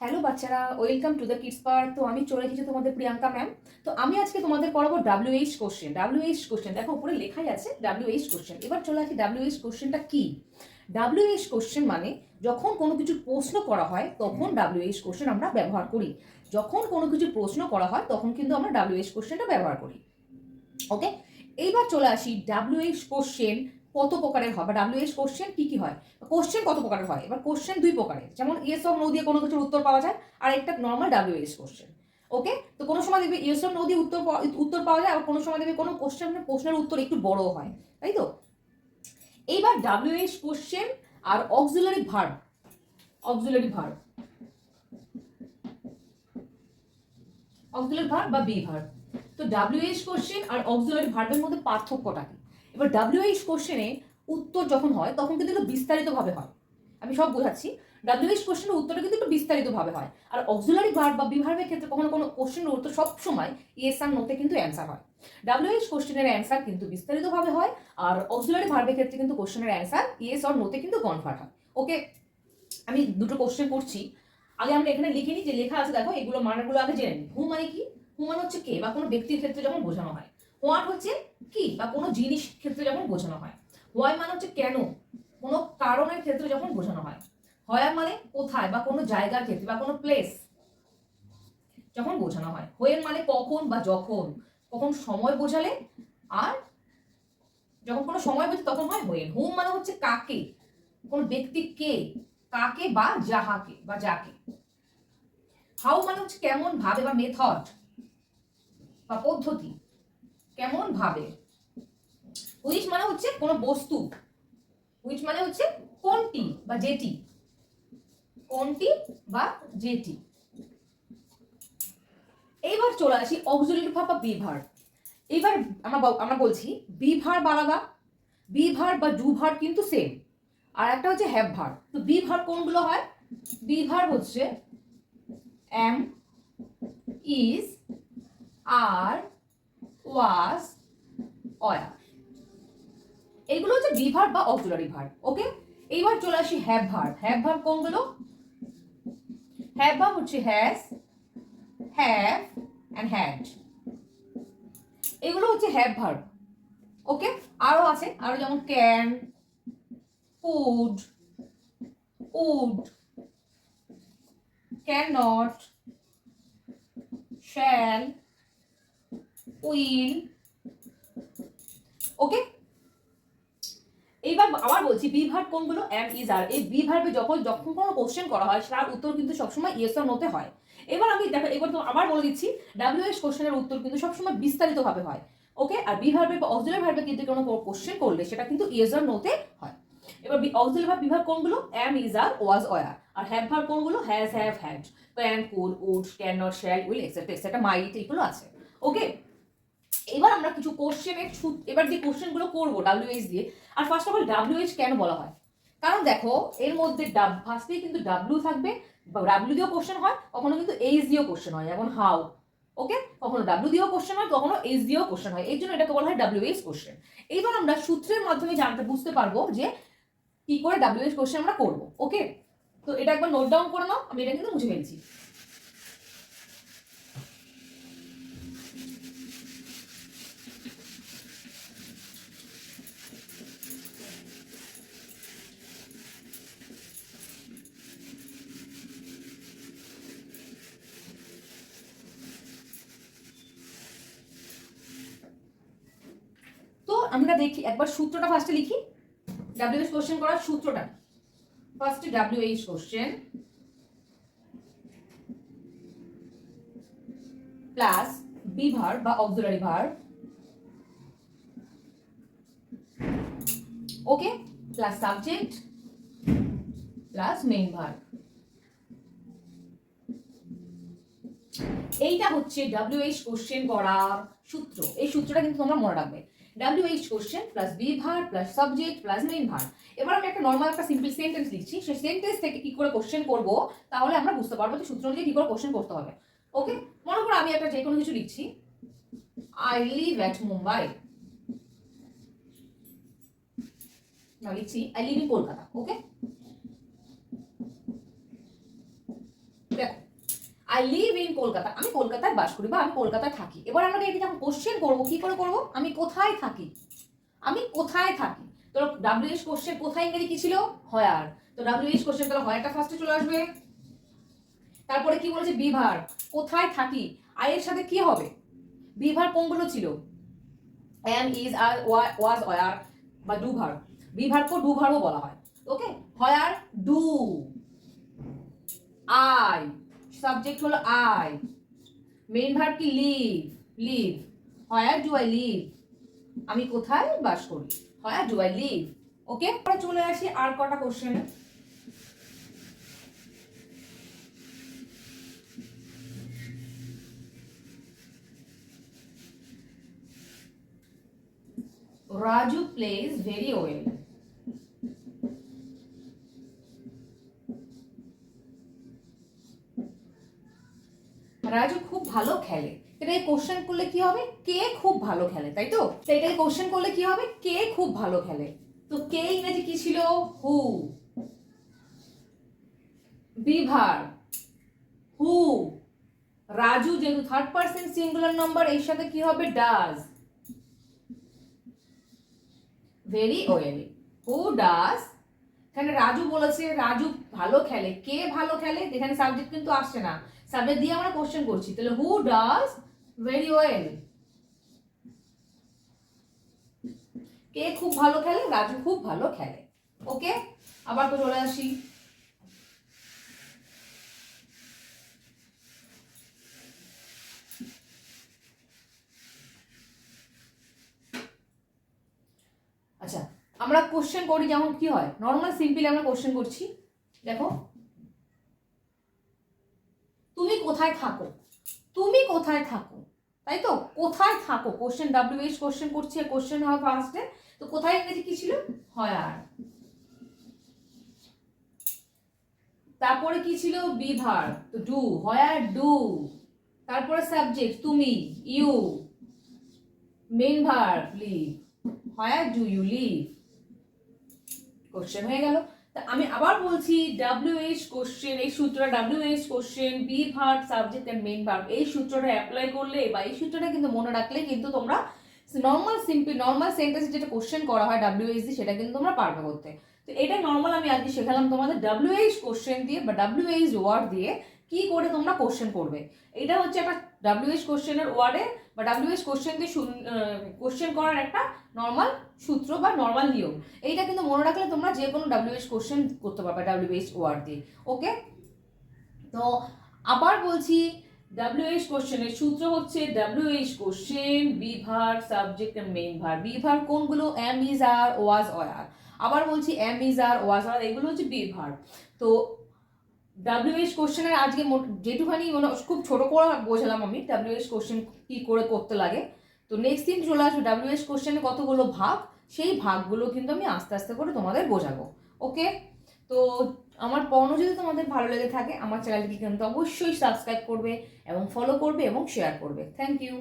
Hello বাচ্চারা welcome to the kids park তো আমি চলে এসেছি তোমাদের প্রিয়াঙ্কা ম্যাম তো আমি আজকে তোমাদের পড়াবো W H question W H question দেখো, উপরে লেখাই আছে ডাব্লিউ এইচ কোশ্চেন এবার চলে আসি ডাব্লিউ এইচ কোশ্চেনটা কি? ডাব্লিউ এইচ কোশ্চেন মানে যখন কোনো কিছু প্রশ্ন করা হয়, তখন ডাব্লিউ এইচ কোশ্চেন আমরা ব্যবহার করি। যখন কোনো কিছু প্রশ্ন করা হয়, তখন কিন্তু আমরা ডাব্লিউ এইচ কোশ্চেনটা ব্যবহার করি। ওকে এইবার চলে আসি ডাব্লিউ এইচ কোশ্চেন কত প্রকারের হয়? বা ডাব্লিউ এইচ কোশ্চেন কি কি হয়? কোশ্চেন কত প্রকারের হয়? এবার কোশ্চেন দুই প্রকারের। যেমন ইয়েস অফ নো দিয়ে কোনো কিছুর উত্তর পাওয়া যায়, আর একটা normal W H question okay তো কোনো সময় দেখবে ইয়েস অফ নো দিয়ে উত্তর উত্তর পাওয়া যায় আর কোনো সময় দেখবে কোনো কোশ্চেন প্রশ্নের উত্তর একটু বড় হয়। তাই তো? এইবার ডাব্লিউ এইচ কোশ্চেন আর auxiliary verb auxiliary verb auxiliary verb বা বি ভার্ব তো ডাব্লিউ এইচ কোশ্চেন আর অক্সিলারি ভার্বের মধ্যে পার্থক্যটা কি? এবার ডাব্লিউএইচ কোশ্চেনে উত্তর যখন হয়, তখন কিন্তু একটু বিস্তারিতভাবে হয়। আমি সব বোঝাচ্ছি। ডাব্লিউ এইচ কোশ্চেনের উত্তরটা কিন্তু একটু বিস্তারিতভাবে হয়। আর অক্সিলারি ভার্ব বা বিভার্বের ক্ষেত্রে কখনো কোনো কোশ্চেনের উত্তর সবসময় ইয়েস আর নোতে কিন্তু অ্যান্সার হয়। ডাব্লিউ এইচ কোশ্চেনের অ্যান্সার কিন্তু বিস্তারিতভাবে হয়, আর অক্সিলারি ভার্বের ক্ষেত্রে কিন্তু কোশ্চেনের অ্যান্সার ইয়েস আর নোতে কিন্তু কনভার্ট হয়। ওকে আমি দুটো কোশ্চেন করছি। আগে আমরা এখানে লিখে নিই যে লেখা আছে, দেখো, এগুলো মানেগুলো আগে জেনে নিই। হু মানে কি? হু মানে হচ্ছে কে বা কোনো ব্যক্তির ক্ষেত্রে যখন বোঝানো হয়। হোয়াট হচ্ছে কি বা কোনো জিনিস ক্ষেত্রে যখন বোঝানো হয়। হোয়াই মানে হচ্ছে কেন? কোনো কারণের ক্ষেত্রে যখন বোঝানো হয়। হয়া মানে কোথায় বা কোনো জায়গার ক্ষেত্রে বা কোনো প্লেস যখন বোঝানো হয়। হোয়েন মানে কখন বা যখন। কখন সময় বোঝালে আর যখন কোনো সময় বোঝে তখন হয় হোয়েন হোম মানে হচ্ছে কাকে? কোন ব্যক্তি কে? কাকে বা যাহাকে বা যাকে। হাউ মানে হচ্ছে কেমন ভাবে বা মেথড বা পদ্ধতি। কেমন ভাবে হুইচ মানে হচ্ছে কোনো বস্তু। হুইচ মানে হচ্ছে কোনটি বা যেটি। কোনটি বা যেটি। এইবার চলে আসি অক্সিলারি ভাব বা বিভার এইবার আমরা আমরা বলছি বিভার আলাদা বিভার বা ডু ভার কিন্তু সেম আর একটা হচ্ছে হ্যাভ ভার তো বি ভার কোনগুলো হয়? বি ভার হচ্ছে am is are was were এইগুলো হচ্ছে বি বা অক্সিলারি ভার ওকে এইবার চলে আসি হ্যাভ ভার হ্যাভ ভার কোনগুলো? হ্যাভ ভার হচ্ছে হ্যাজ হ্যাভ অ্যান্ড হ্যাড এগুলো হচ্ছে হ্যাভ ভার্ব ওকে আরও আছে, আরও যেমন can could would can not shall will. Okay এইবার আবার বলছি বি ভার্ব কোনগুলো? এম ইজ আর এই বি ভার্বে যখন যখন কোনো কোশ্চেন করা হয় তার উত্তর কিন্তু সবসময় ইয়েস অর নোতে হয়। এবার আমি দেখো, এবার তো আবার বলে দিচ্ছি ডাব্লিউ এস কোশ্চেনের উত্তর কিন্তু সবসময় বিস্তারিতভাবে হয়। ওকে আর বি ভার্বে বা অক্সিলারি ভার্বে কিন্তু কোনো কোশ্চেন করলে সেটা কিন্তু ইয়েস অর নোতে হয়। এবার অক্সিলারি ভার্ব বিভাগ কোনগুলো? Am is are was were R have verb কোনগুলো? Has have had can could would can not shall will etcetera etcetera might এগুলো আছে। ওকে এবার আমরা কিছু কোশ্চেনের এবার যে কোশ্চেনগুলো করব ডাব্লিউএইচ দিয়ে, আর first of all W H কেন বলা হয়? কারণ দেখো, এর মধ্যে ডাব ফার্স্টেই কিন্তু ডাব্লিউ থাকবে ডাব্লিউ দিয়েও কোশ্চেন হয়, কখনো কিন্তু এইচ দিয়েও কোশ্চেন হয়, যেমন হাউ ওকে কখনো ডাব্লিউ দিয়েও কোশ্চেন হয়, কখনো এইচ দিয়েও কোশ্চেন হয় এই জন্য এটাকে বলা হয় ডাব্লিউএইচ কোশ্চেন এইবার আমরা সূত্রের মাধ্যমে জানতে, বুঝতে পারব যে কি করে ডাব্লিউএইচ কোশ্চেন আমরা করব ওকে তো এটা একবার নোট ডাউন করে নাও, আমি এটা কিন্তু মুছে ফেলছি তো আমরা দেখি, একবার সূত্রটা ফার্স্টে লিখি। ডাব্লিউএইচ কোশ্চেন করার সূত্রটা। ফার্স্টে ডাব্লিউএইচ কোশ্চেন প্লাস বি ভার বা auxiliary verb okay plus subject plus main verb এইটা হচ্ছে ডাব্লিউএইচ কোশ্চেন করার সূত্র। এই সূত্রটা কিন্তু তোমরা মনে রাখবে। W H question plus be verb plus subject plus main verb এবার আমি একটা নর্মাল একটা সিম্পল সেন্টেন্স লিখছি, সেই সেন্টেন্স থেকে কি করে কোশ্চেন করব, তাহলে আমরা বুঝতে পারব যে সূত্র অনুযায়ী কি করে কোশ্চেন করতে হবে। ওকে মনে করো আমি একটা যে কোনো কিছু লিখছি। আই লিভ অ্যাট মুম্বাই না, লিখছি I live in Kolkata okay দেখো আই লিভ ইন কলকাতা। আমি কলকাতায় বাস করি বা আমি কলকাতায় থাকি। এবার আমরা এটি যখন কোশ্চেন করব, কী করে করব? আমি কোথায় থাকি? আমি কোথায় থাকি? তো ডাব্লিউএস কোশ্চেন কোথায় ইংরেজি কী ছিল? হয়ার। তো ডাব্লিউ ডাব্লিউএস কোশ্চেন তাহলে হয়ারটা ফার্স্টে চলে আসবে। তারপরে কি বলেছে? বিভার। কোথায় থাকি? আয়ের সাথে কি হবে? বিভার কোনগুলো ছিল? Am is are was were বা ডু ভার বিভারকে ডু ভারও বলা হয়। Okay where do I subject হলো আই মেন ভার্ব কি live live where do I live আমি কোথায় বাস করি? Where do I live okay পরে চলে আসি আর কটা কোশ্চেনে Raju plays very well. Raju খুব ভালো খেলে। এটাকে কোশ্চেন করলে কি হবে? কে খুব ভালো খেলে, তাই তো? এটাকে কোশ্চেন করলে কি হবে? কে খুব ভালো খেলে? তো কে ইংরেজি কি ছিল? হু। বিভার। হু। রাজু যেহেতু থার্ড পার্সন সিঙ্গুলার নাম্বার এর সাথে কি হবে? Does very well who does এখানে রাজু বলেছে, রাজু ভালো খেলে। কে ভালো খেলে? এখানে সাবজেক্ট কিন্তু আসছে না। সাবজেক্ট দিয়ে আমরা কোশ্চেন করছি। তাহলে হু ডাজ ভেরি ওয়েল কে খুব ভালো খেলে? রাজু খুব ভালো খেলে। ওকে আবার তো চলে আসি। আমরা কোশ্চেন করি যেমন কি হয়? নর্মাল সিম্পলি আমরা কোশ্চেন করছি। দেখো। তুমি কোথায় থাকো? তুমি কোথায় থাকো? তাই তো? কোথায় থাকো? কোশ্চেন ডাব্লিউ এইচ কোশ্চেন করছি কোশ্চেন হয় ফার্স্টে তো কোথায় ইংরেজি কি ছিল? হয়ার তারপরে কি ছিল? Be verb. তো ডু হয়ার ডু তারপরে সাবজেক্ট তুমি ইউ মেন ভার লিভ হয় আর ডু ইউ লিভ কোশ্চেন হয়ে গেল। তা আমি আবার বলছি ডাব্লিউ এইচ কোশ্চেন এই সূত্রটা W H question be verb subject and main verb এই সূত্রটা অ্যাপ্লাই করলে বা এই সূত্রটা কিন্তু মনে রাখলে কিন্তু তোমরা নর্মাল সিম্পল নর্মাল সেন্টেন্সে যেটা কোশ্চেন করা হয় ডাব্লিউ এইচ দিয়ে, সেটা কিন্তু তোমরা পারবে করতে। তো এটা নর্মাল আমি আজকে শেখালাম তোমাদের ডাব্লিউ এইচ কোশ্চেন দিয়ে বা ডাব্লিউ এইচ ওয়ার্ড দিয়ে কি করে তোমরা কোশ্চেন করবে? এটা হচ্ছে একটা ডাব্লিউ এইচ কোশ্চেনের ওয়ার্ডে বা ডাব্লিউ এইচ কোশ্চেন দিয়ে কোশ্চেন করার একটা নর্মাল সূত্র বা নর্মাল নিয়ম। এইটা কিন্তু মনে রাখলে তোমরা যে কোনো ডাব্লিউ এইচ কোশ্চেন করতে পারবে ডাব্লিউ এইচ ওয়ার্ড দিয়ে। ওকে তো আবার বলছি ডাব্লিউ এইচ কোশ্চেনের সূত্র হচ্ছে W H question be verb subject main verb be verb কোনগুলো? Am is are was were আবার বলছি এম ইজ আর ওয়াজ আর এগুলো হচ্ছে বি ভার তো ডাব্লিউএইচ কোশ্চেনের আজকে যেটুখানি মানে খুব ছোট করে বোঝালাম আমি ডাব্লিউএইচ কোশ্চেন কি করে করতে লাগে। তো নেক্সট দিন চলে আসবে ডাব্লিউএইচ কোশ্চেনে কতগুলো ভাগ, সেই ভাগগুলো কিন্তু আমি আস্তে আস্তে করে তোমাদের বোঝাবো ওকে তো আমার পণ্য যদি তোমাদের ভালো লেগে থাকে, আমার চ্যানেলটিকে কিন্তু অবশ্যই সাবস্ক্রাইব করবে এবং ফলো করবে এবং শেয়ার করবে। Thank you